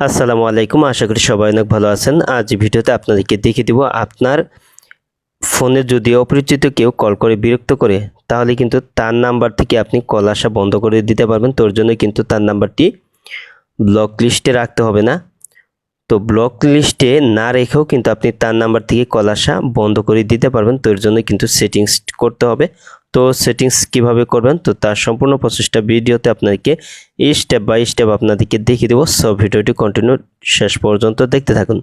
আসসালামু আলাইকুম, আশা করি সবাই অনেক ভালো আছেন। আজ ভিডিওতে আপনাদেরকে দেখিয়ে দিব আপনার ফোনে যদি অপরিচিত কেউ কল করে বিরক্ত করে, তাহলে কিন্তু তার নাম্বার থেকে আপনি কল আসা বন্ধ করে দিতে পারবেন। তোর জন্য কিন্তু তার নাম্বারটি ব্লক লিস্টে রাখতে হবে না। তো ব্লক লিস্টে না রেখেও কিন্তু আপনি তার নাম্বার থেকে কল আসা বন্ধ করে দিতে পারবেন। তোর জন্য কিন্তু সেটিংস করতে হবে। তো সেটিংস কীভাবে করবেন? তো তার সম্পূর্ণ প্রসেসটা ভিডিওতে আপনাদেরকে স্টেপ বাই স্টেপ আপনাদেরকে দেখিয়ে দেবো। সব ভিডিওটি কন্টিনিউ শেষ পর্যন্ত দেখতে থাকুন।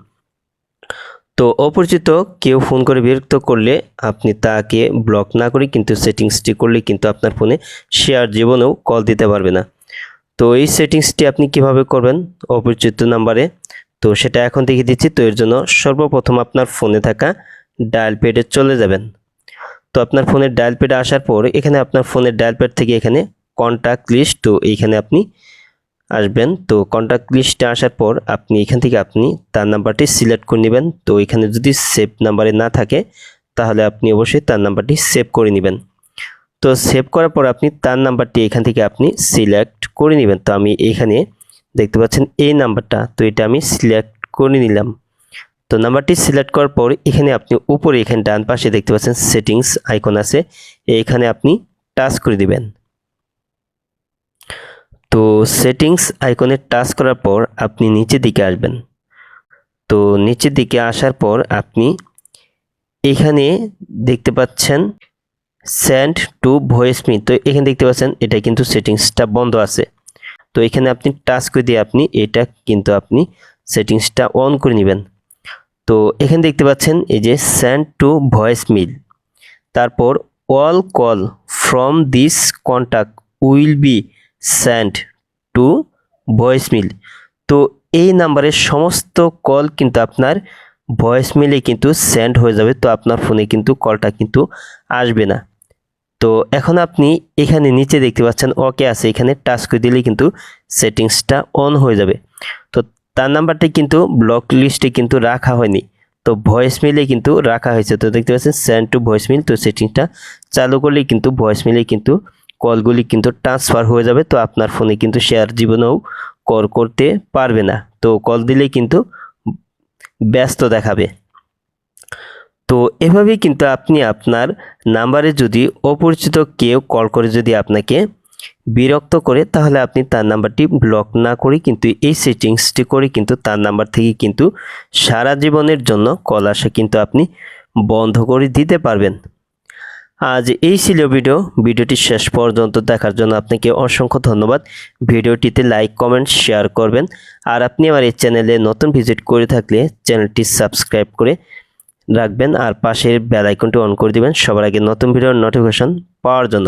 তো অপরিচিত কেউ ফোন করে বিরক্ত করলে আপনি তাকে ব্লক না করে কিন্তু সেটিংসটি করলে কিন্তু আপনার ফোনে সে আর জীবনেও কল দিতে পারবে না। তো এই সেটিংসটি আপনি কীভাবে করবেন? অপরিচিত নাম্বারে তো সেটা এখন দেখিয়ে দিচ্ছি। তো এর জন্য সর্বপ্রথম আপনার ফোনে থাকা ডায়াল প্যাডে চলে যাবেন। তো আপনার ফোনের ডায়াল প্যাডে আসার পর এখানে আপনার ফোনের ডায়াল প্যাড থেকে এখানে কন্ট্যাক্ট লিস্ট তো এইখানে আপনি আসবেন। তো কন্ট্যাক্ট লিস্টে আসার পর আপনি, এখান থেকে আপনি তার নাম্বারটি সিলেক্ট করে নেবেন। তো এখানে যদি সেভ নাম্বারে না থাকে, তাহলে আপনি অবশ্যই তার নাম্বারটি সেভ করে নেবেন। তো সেভ করার পর আপনি তার নাম্বারটি এখান থেকে আপনি সিলেক্ট করে নেবেন। তো আমি এখানে দেখতে পাচ্ছেন এই নাম্বারটা তো এটা আমি সিলেক্ট করে নিলাম। তো নাম্বারটি সিলেক্ট করার পর এখানে আপনি উপরে এখানে ডান পাশে দেখতে পাচ্ছেন সেটিংস আইকন আছে, এখানে আপনি টাচ করে দিবেন। তো সেটিংস আইকনে টাচ করার পর আপনি নিচের দিকে আসবেন। তো নিচের দিকে আসার পর আপনি এখানে দেখতে পাচ্ছেন সেন্ড টু ভয়েস মি তো এখানে দেখতে পাচ্ছেন এটা কিন্তু সেটিংসটা বন্ধ আছে। তো এখানে আপনি টাচ করে দিয়ে আপনি এটা কিন্তু আপনি সেটিংসটা অন করে নেবেন। তো এখানে দেখতে পাচ্ছেন এই যে সেন্ড টু ভয়েস মিল তারপর all call from this contact will be send to voice mail তো এই নাম্বারের সমস্ত কল কিন্তু আপনার ভয়েস মিলে কিন্তু সেন্ড হয়ে যাবে, তো আপনার ফোনে কিন্তু কলটা কিন্তু আসবে না। তো এখন আপনি এখানে নিচে দেখতে পাচ্ছেন ওকে আছে, এখানে টাচ করে দিলে কিন্তু সেটিংসটা অন হয়ে যাবে। তো তার নাম্বারটি কিন্তু ব্লক লিস্টে কিন্তু রাখা হয়নি। তো ভয়েস মিলে কিন্তু রাখা হয়েছে। তো দেখতে পাচ্ছেন সেন্ড টু ভয়েস মিল তো সেটিংসটা চালু করলেই কিন্তু ভয়েস মিলে কিন্তু কলগুলি কিন্তু ট্রান্সফার হয়ে যাবে। তো আপনার ফোনে কিন্তু শেয়ার জীবনেও কল করতে পারবে না। তো কল দিলেই কিন্তু ব্যস্ত দেখাবে। তো এভাবেই কিন্তু আপনি আপনার নাম্বারে যদি অপরিচিত কেউ কল করে যদি আপনাকে বিরক্ত করে, তাহলে আপনি তার নাম্বারটি ব্লক না করে কিন্তু এই সেটিংসটি করে কিন্তু তার নাম্বার থেকে কিন্তু সারা জীবনের জন্য কল আসা কিন্তু আপনি বন্ধ করে দিতে পারবেন। আজ এই ছিল ভিডিও ভিডিওটি শেষ পর্যন্ত দেখার জন্য আপনাকে অসংখ্য ধন্যবাদ। ভিডিওটিতে লাইক কমেন্ট শেয়ার করবেন। আর আপনি আমার এই চ্যানেলে নতুন ভিজিট করে থাকলে চ্যানেলটি সাবস্ক্রাইব করে রাখবেন। আর পাশের বেল আইকনটি অন করে দিবেন। সবার আগে নতুন ভিডিওর নোটিফিকেশন পাওয়ার জন্য।